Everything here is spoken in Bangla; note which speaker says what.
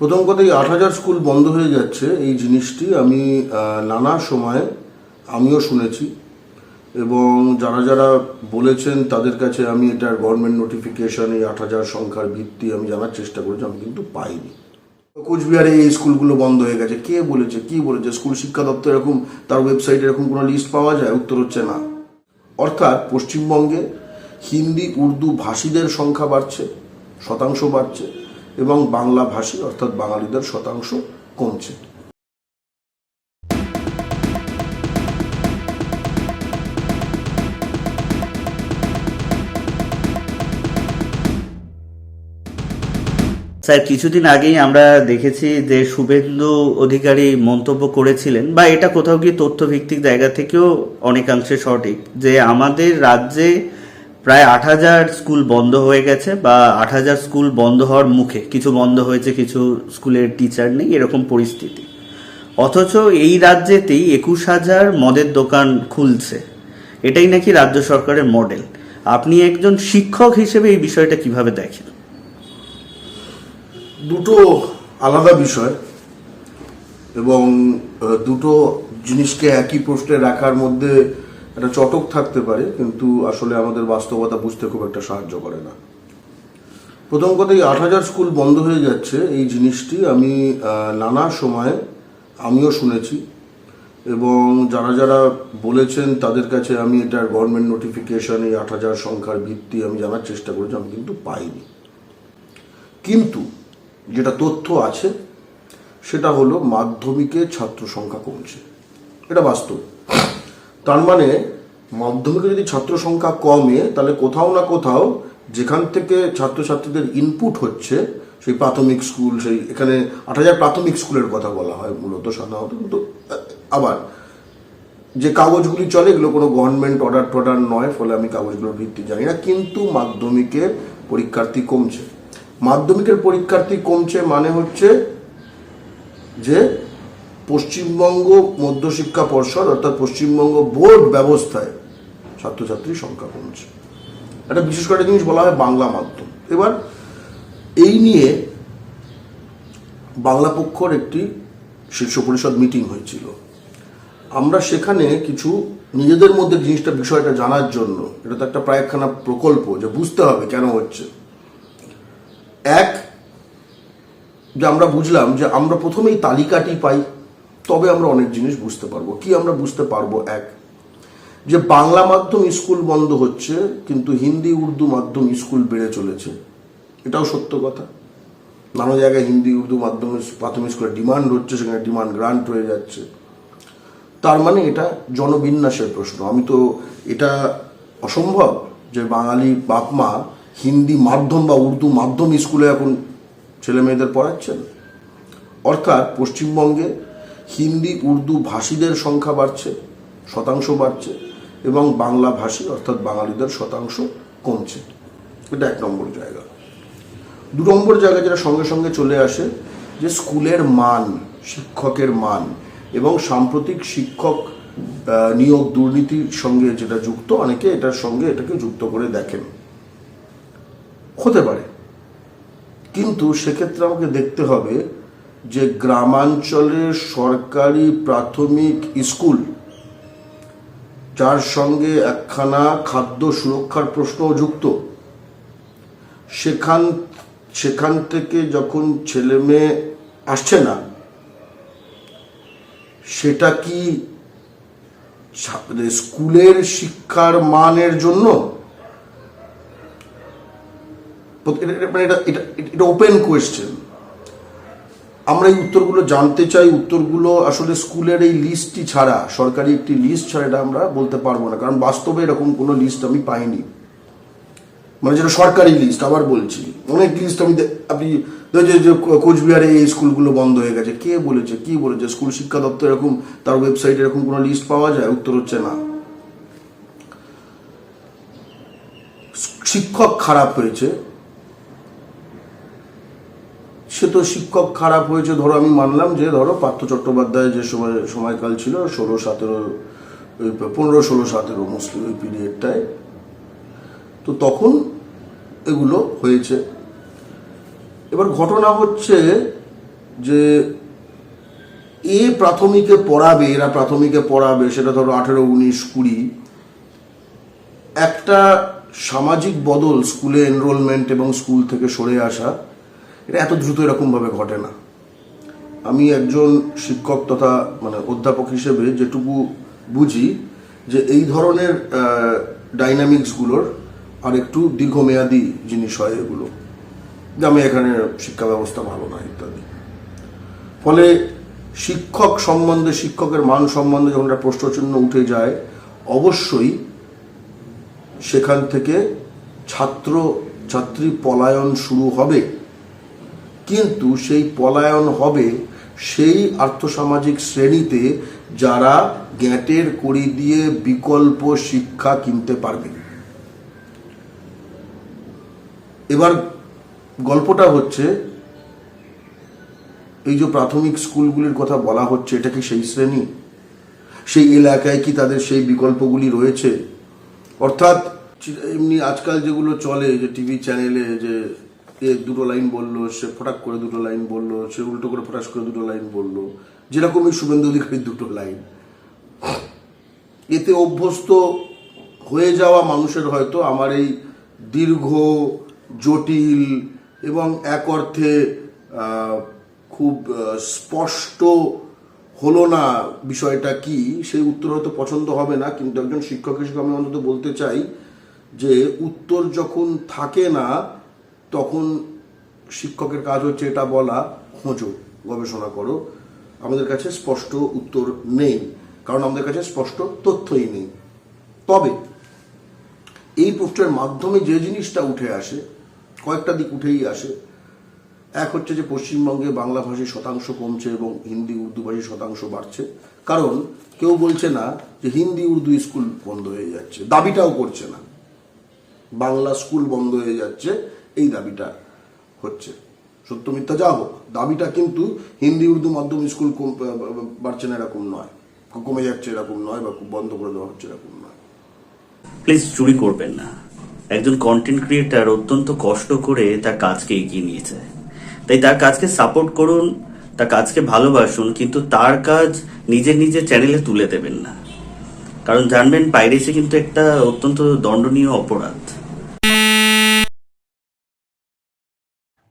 Speaker 1: প্রথম কথা, এই আট হাজার স্কুল বন্ধ হয়ে যাচ্ছে, এই জিনিসটি আমি নানা সময়ে আমিও শুনেছি। এবং যারা যারা বলেছেন তাদের কাছে আমি এটার গভর্নমেন্ট নোটিফিকেশন এই আট হাজার সংখ্যার ভিত্তি আমি জানার চেষ্টা করেছি, আমি কিন্তু পাইনি। কোচবিহারে এই স্কুলগুলো বন্ধ হয়ে গেছে। কে বলেছে? কি বলেছে? স্কুল শিক্ষা দপ্তর এরকম, তার ওয়েবসাইটে এরকম কোনো লিস্ট পাওয়া যায়? উত্তর হচ্ছে না। অর্থাৎ পশ্চিমবঙ্গে হিন্দি, উর্দু ভাষীদের সংখ্যা বাড়ছে, শতাংশ বাড়ছে। এবং বাংলা ভাষী, অর্থাৎ বাঙালিদের শতাংশ কমছে।
Speaker 2: স্যার, কিছুদিন আগেই আমরা দেখেছি যে শুভেন্দু অধিকারী মন্তব্য করেছিলেন, বা এটা কোথাও গিয়ে তথ্যভিত্তিক জায়গা থেকেও অনেকাংশে সঠিক, যে আমাদের রাজ্যে প্রায় আট হাজার স্কুল বন্ধ হয়ে গেছে বা আট হাজার স্কুল বন্ধ হওয়ার মুখে কিছু বন্ধ হয়েছে, কিছু স্কুলের টিচার নেই, এরকম পরিস্থিতি। অথচ এই রাজ্যেতেই একুশ হাজার মদের দোকান খুলছে। এটাই নাকি রাজ্য সরকারের মডেল আপনি একজন শিক্ষক হিসেবে এই বিষয়টা কীভাবে দেখেন?
Speaker 1: দুটো আলাদা বিষয় এবং দুটো জিনিসকে একই প্রশ্নে রাখার মধ্যে একটা চটক থাকতে পারে, কিন্তু আসলে আমাদের বাস্তবতা বুঝতে খুব একটা সাহায্য করে না। প্রথম কথা, এই আট হাজার স্কুল বন্ধ হয়ে যাচ্ছে, এই জিনিসটি আমি নানা সময়ে আমিও শুনেছি। এবং যারা যারা বলেছেন তাদের কাছে আমি এটার গভর্নমেন্ট নোটিফিকেশন এই আট হাজার সংখ্যার ভিত্তি আমি জানার চেষ্টা করেছি, আমি কিন্তু পাইনি। কিন্তু যেটা তথ্য আছে, সেটা হলো মাধ্যমিকে ছাত্র সংখ্যা কমছে। এটা বাস্তব। তার মানে মাধ্যমিকে যদি ছাত্র সংখ্যা কমে, তাহলে কোথাও না কোথাও যেখান থেকে ছাত্রছাত্রীদের ইনপুট হচ্ছে, সেই প্রাথমিক স্কুল সেই এখানে আট হাজার প্রাথমিক স্কুলের কথা বলা হয় মূলত সাধারণত। কিন্তু আবার যে কাগজগুলি চলে, এগুলো কোনো গভর্নমেন্ট অর্ডার টর্ডার নয়, ফলে আমি কাগজগুলোর ভিত্তি জানি না, কিন্তু মাধ্যমিকের পরীক্ষার্থী কমছে। মাধ্যমিকের পরীক্ষার্থী কমছে মানে হচ্ছে যে পশ্চিমবঙ্গ মধ্যশিক্ষা পর্ষদ অর্থাৎ পশ্চিমবঙ্গ বোর্ড ব্যবস্থায় ছাত্রছাত্রীর সংখ্যা কমছে। একটা বিশেষ করে জিনিস বলা হয় বাংলা মাধ্যম। এবার এই নিয়ে বাংলা পক্ষর একটি শীর্ষ পরিষদ মিটিং হয়েছিল। আমরা সেখানে কিছু নিজেদের মধ্যে জিনিসটা, বিষয়টা জানার জন্য, এটা তো একটা প্রায় একখানা প্রকল্প যে বুঝতে হবে কেন হচ্ছে। এক, যে আমরা বুঝলাম যে আমরা প্রথমেই তালিকাটি পাই। তবে আমরা অনেক জিনিস বুঝতে পারব। কি আমরা বুঝতে পারব? এক, যে বাংলা মাধ্যম স্কুল বন্ধ হচ্ছে, কিন্তু হিন্দি উর্দু মাধ্যম স্কুল বেড়ে চলেছে। এটাও সত্য কথা। নানা জায়গায় হিন্দি উর্দু মাধ্যমে প্রাথমিক স্কুলের ডিমান্ড হচ্ছে, সেখানে ডিমান্ড গ্রান্ট হয়ে যাচ্ছে। তার মানে এটা জনবিন্যাসের প্রশ্ন। আমি তো এটা অসম্ভব যে বাঙালি বাপ মা হিন্দি মাধ্যম বা উর্দু মাধ্যম স্কুলে এখন ছেলে মেয়েদের পড়াচ্ছেন। অর্থাৎ পশ্চিমবঙ্গে হিন্দি, উর্দু ভাষীদের সংখ্যা বাড়ছে, শতাংশ বাড়ছে এবং বাংলা ভাষী, অর্থাৎ বাঙালিদের শতাংশ কমছে। এটা এক নম্বর জায়গা। দু নম্বর জায়গা যেটা সঙ্গে সঙ্গে চলে আসে, যে স্কুলের মান, শিক্ষকের মান এবং সাম্প্রতিক শিক্ষক নিয়োগ দুর্নীতির সঙ্গে যেটা যুক্ত, অনেকে এটার সঙ্গে এটাকে যুক্ত করে দেখেন। হতে পারে। কিন্তু সেক্ষেত্রে আমাকে দেখতে হবে যে গ্রামাঞ্চলের সরকারি প্রাথমিক স্কুল, যার সঙ্গে একখানা খাদ্য সুরক্ষার প্রশ্নও যুক্ত। সেখান সেখান থেকে যখন ছেলে মেয়ে আসছে না, সেটা কি মানে স্কুলের শিক্ষার মানের জন্য? মানে এটা এটা ওপেন কোয়েশ্চেন আমরা এই উত্তরগুলো জানতে চাই, উত্তরগুলো আসলে স্কুলের এই লিস্টটি ছাড়া, সরকারি একটি লিস্ট ছাড়া এটা আমরা বলতে পারব না, কারণ বাস্তবে এরকম কোনো লিস্ট আমি পাইনি। মানে যেটা সরকারি লিস্ট আবার বলছি। অনেক লিস্ট আমি আপনি যে- কোচবিহারে এই স্কুলগুলো বন্ধ হয়ে গেছে, কে বলেছে, কি বলেছে? স্কুল শিক্ষা দপ্তর এরকম, তার ওয়েবসাইটে এরকম কোনো লিস্ট পাওয়া যায়? উত্তর হচ্ছে না। শিক্ষক খারাপ হয়েছে সে তো শিক্ষক খারাপ হয়েছে, ধরো আমি মানলাম যে, ধরো পার্থ চট্টোপাধ্যায় যে সময়, সময়কাল ছিল, ষোলো, সতেরো পনেরো, ষোলো, সতেরো মুসলিম ওই পিরিয়ডটায় তো তখন এগুলো হয়েছে। এবার ঘটনা হচ্ছে যে, এ প্রাথমিকে পড়াবে, এরা প্রাথমিকে পড়াবে, সেটা ধরো আঠেরো, উনিশ, কুড়ি। একটা সামাজিক বদল, স্কুলে এনরোলমেন্ট এবং স্কুল থেকে সরে আসা। এটা এত দ্রুত এরকমভাবে ঘটে না। আমি একজন শিক্ষক তথা মানে অধ্যাপক হিসেবে যেটুকু বুঝি যে এই ধরনের ডাইনামিক্সগুলোর আর একটু দীর্ঘমেয়াদী জিনিস হয় এগুলো। যে আমি এখানে শিক্ষা ব্যবস্থা ভালো না, ইত্যাদি। ফলে শিক্ষক সম্বন্ধে, শিক্ষকের মান সম্বন্ধে যখন একটা প্রশ্নচিহ্ন উঠে যায়, অবশ্যই সেখান থেকে ছাত্র ছাত্রী পলায়ন শুরু হবে। কিন্তু সেই পলায়ন হবে সেই আর্থসামাজিক শ্রেণীতে যারা গ্যাটের কড়ি দিয়ে বিকল্প শিক্ষা কিনতে পারবে। এবার গল্পটা হচ্ছে, এই যে প্রাথমিক স্কুলগুলির কথা বলা হচ্ছে, এটা কি সেই শ্রেণি? সেই এলাকায় কি তাদের সেই বিকল্পগুলি রয়েছে? অর্থাৎ, এমনি আজকাল যেগুলো চলে, যে টিভি চ্যানেলে, যে দুটো লাইন বলল, সে ফটাক করে দুটো লাইন বলল, সে উল্টো করে ফটাস করে দুটো লাইন বলল। যেরকমই শুভেন্দু অধিকারীর দুটো লাইন। এতে অভ্যস্ত হয়ে যাওয়া মানুষের হয়তো আমার এই দীর্ঘ, জটিল এবং এক অর্থে খুব স্পষ্ট হলো না বিষয়টা কি, সেই উত্তর হয়তো পছন্দ হবে না, কিন্তু একজন শিক্ষক হিসেবে আমি অন্তত বলতে চাই যে উত্তর যখন থাকে না তখন শিক্ষকের কাজ হচ্ছে এটা বলা, খোঁজো, গবেষণা করো। আমাদের কাছে স্পষ্ট উত্তর নেই, কারণ আমাদের কাছে স্পষ্ট তথ্যই নেই। তবে এই প্রশ্নের মাধ্যমে যে জিনিসটা উঠে আসে, কয়েকটা দিক উঠেই আসে। এক হচ্ছে যে পশ্চিমবঙ্গে বাংলা ভাষীর শতাংশ কমছে এবং হিন্দি, উর্দু ভাষীর শতাংশ বাড়ছে। কারণ কেউ বলছে না যে হিন্দি, উর্দু স্কুল বন্ধ হয়ে যাচ্ছে। দাবিটাও করছে না। বাংলা স্কুল বন্ধ হয়ে যাচ্ছে। এই দাবিটা হচ্ছে। সত্য মিথ্যা যা হোক, দাবিটা কিন্তু হিন্দি, উর্দু মাধ্যম স্কুল বাড়ছে না এরকম নয়। কমে যাচ্ছে এরকম নয় বা বন্ধ করে দেওয়া হচ্ছে এরকম নয়।
Speaker 2: প্লিজ চুরি করবেন না। একজন কন্টেন্ট ক্রিয়েটার অত্যন্ত কষ্ট করে তার কাজকে এগিয়ে নিয়েছে তাই তার কাজকে সাপোর্ট করুন, তার কাজকে ভালোবাসুন, কিন্তু তার কাজ নিজের নিজের চ্যানেলে তুলে দেবেন না। কারণ জানবেন পাইরেসি কিন্তু একটা অত্যন্ত দণ্ডনীয় অপরাধ।